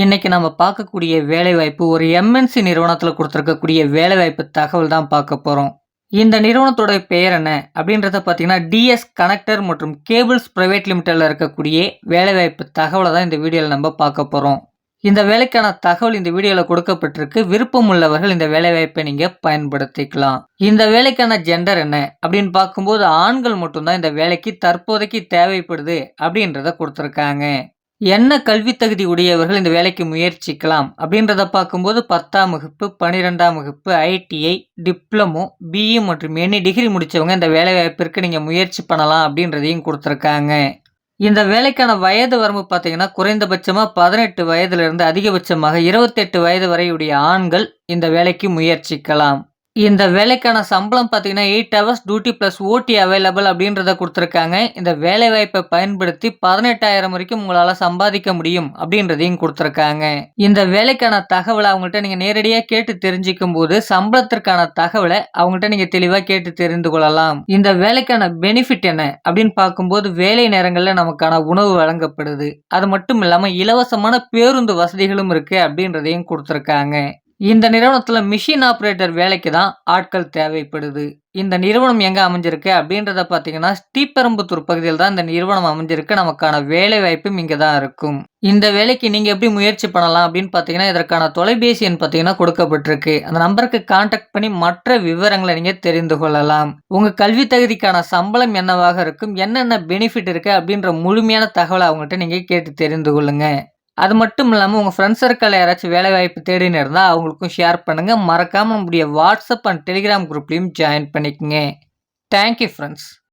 இன்னைக்கு நம்ம பார்க்கக்கூடிய வேலைவாய்ப்பு ஒரு எம்என்சி நிறுவனத்தில் கொடுத்துருக்கக்கூடிய வேலைவாய்ப்பு தகவல் தான் பார்க்க போகிறோம் இந்த நிறுவனத்தோட பெயர் என்ன? அப்படின்றத பார்த்தீங்கன்னா டிஎஸ் கனெக்டர் மற்றும் கேபிள்ஸ் ப்ரைவேட் லிமிட்டடில் இருக்கக்கூடிய வேலைவாய்ப்பு தகவலை தான் இந்த வீடியோவில் நம்ம பார்க்க போகிறோம் இந்த வேலைக்கான தகவல் இந்த வீடியோவில் கொடுக்கப்பட்டிருக்கு. விருப்பம் உள்ளவர்கள் இந்த வேலைவாய்ப்பை நீங்கள் பயன்படுத்திக்கலாம். இந்த வேலைக்கான ஜெண்டர் என்ன? அப்படின்னு பார்க்கும்போது ஆண்கள் மட்டும்தான் இந்த வேலைக்கு தற்போதைக்கு தேவைப்படுது அப்படின்றத கொடுத்துருக்காங்க. என்ன கல்வி தகுதி உடையவர்கள் இந்த வேலைக்கு முயற்சிக்கலாம் அப்படின்றத பார்க்கும்போது பத்தாம் வகுப்பு பன்னிரெண்டாம் வகுப்பு ஐடிஐ டிப்ளமோ பிஇ மற்றும் எனி டிகிரி முடித்தவங்க இந்த வேலை வாய்ப்பிற்கு நீங்கள் முயற்சி பண்ணலாம் அப்படின்றதையும் கொடுத்துருக்காங்க. இந்த வேலைக்கான வயது வரம்பு பார்த்தீங்கன்னா குறைந்தபட்சமாக பதினெட்டு வயதிலிருந்து அதிகபட்சமாக இருபத்தெட்டு வயது வரையுடைய ஆண்கள் இந்த வேலைக்கு முயற்சிக்கலாம். இந்த வேலைக்கான சம்பளம் பார்த்தீங்கன்னா eight hours duty plus OT available அப்படின்றத கொடுத்துருக்காங்க. இந்த வேலை வாய்ப்பை பயன்படுத்தி பதினெட்டாயிரம் வரைக்கும் உங்களால் சம்பாதிக்க முடியும் அப்படின்றதையும் கொடுத்துருக்காங்க. இந்த வேலைக்கான தகவலை அவங்கள்ட்ட நீங்கள் நேரடியாக கேட்டு தெரிஞ்சிக்கும் போது சம்பளத்திற்கான தகவலை அவங்கள்ட்ட நீங்கள் தெளிவாக கேட்டு தெரிந்து கொள்ளலாம். இந்த வேலைக்கான பெனிஃபிட் என்ன அப்படின்னு பார்க்கும்போது வேலை நேரங்களில் நமக்கான உணவு வழங்கப்படுது. அது மட்டும் இல்லாமல் இலவசமான பேருந்து வசதிகளும் இருக்குது அப்படின்றதையும் கொடுத்துருக்காங்க. இந்த நிறுவனத்தில் மிஷின் ஆப்ரேட்டர் வேலைக்கு தான் ஆட்கள் தேவைப்படுது. இந்த நிறுவனம் எங்கே அமைஞ்சிருக்கு அப்படின்றத பார்த்தீங்கன்னா ஸ்ரீபெரும்புத்தூர் பகுதியில் தான் இந்த நிறுவனம் அமைஞ்சிருக்கு. நமக்கான வேலை வாய்ப்பும் இங்கே தான் இருக்கும். இந்த வேலைக்கு நீங்கள் எப்படி முயற்சி பண்ணலாம் அப்படின்னு பார்த்தீங்கன்னா இதற்கான தொலைபேசி எண் பார்த்தீங்கன்னா கொடுக்கப்பட்டிருக்கு. அந்த நம்பருக்கு காண்டாக்ட் பண்ணி மற்ற விவரங்களை நீங்கள் தெரிந்து கொள்ளலாம். உங்கள் கல்வி தகுதிக்கான சம்பளம் என்னவாக இருக்கும் என்னென்ன பெனிஃபிட் இருக்குது அப்படின்ற முழுமையான தகவலை அவங்ககிட்ட நீங்கள் கேட்டு தெரிந்து கொள்ளுங்கள் அது மட்டும் இல்லாமல் உங்கள் ஃப்ரெண்ட்ஸ் சர்க்கிளில் யாராச்சும் வேலை வாய்ப்பு தேடின்னு இருந்தால் அவங்களுக்கும் ஷேர் பண்ணுங்கள் மறக்காமல் நம்முடைய வாட்ஸ்அப் அண்ட் டெலிகிராம் குரூப்லேயும் ஜாயின் பண்ணிக்கோங்க. Thank you friends